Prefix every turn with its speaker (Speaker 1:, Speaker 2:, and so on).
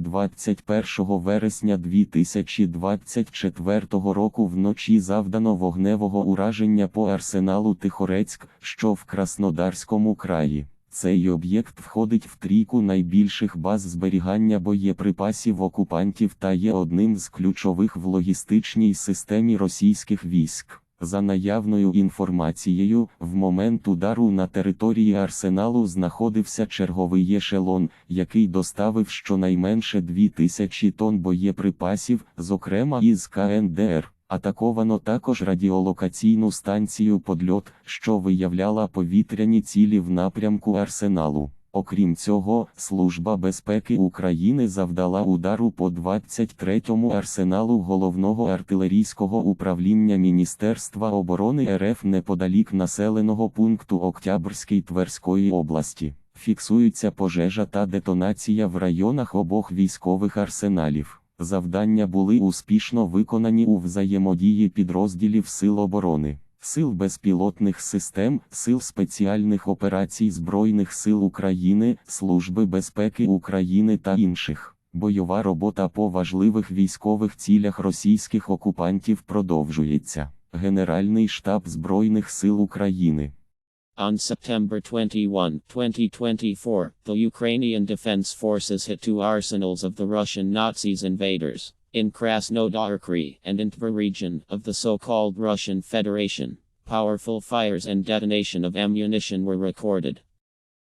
Speaker 1: 21 вересня 2024 року вночі завдано вогневого ураження по арсеналу Тихорецьк, що в Краснодарському краї. Цей об'єкт входить в трійку найбільших баз зберігання боєприпасів окупантів та є одним з ключових в логістичній системі російських військ. За наявною інформацією, в момент удару на території арсеналу знаходився черговий ешелон, який доставив щонайменше 2000 тонн боєприпасів, зокрема із КНДР. Атаковано також радіолокаційну станцію подльот, що виявляла повітряні цілі в напрямку арсеналу. Окрім цього, Служба безпеки України завдала удару по 23-му арсеналу головного артилерійського управління Міністерства оборони РФ неподалік населеного пункту Октябрський Тверської області. Фіксується пожежа та детонація в районах обох військових арсеналів. Завдання були успішно виконані у взаємодії підрозділів Сил оборони, Сил безпілотних систем, Сил спеціальних операцій Збройних сил України, Служби безпеки України та інших. Бойова робота по важливих військових цілях російських окупантів продовжується. Генеральний штаб Збройних сил України.
Speaker 2: On September 21, 2024, the Ukrainian Defense Forces hit two arsenals of the Russian Nazis invaders in Krasnodarkhy and Intver region of the so-called Russian Federation. Powerful fires and detonation of ammunition were recorded.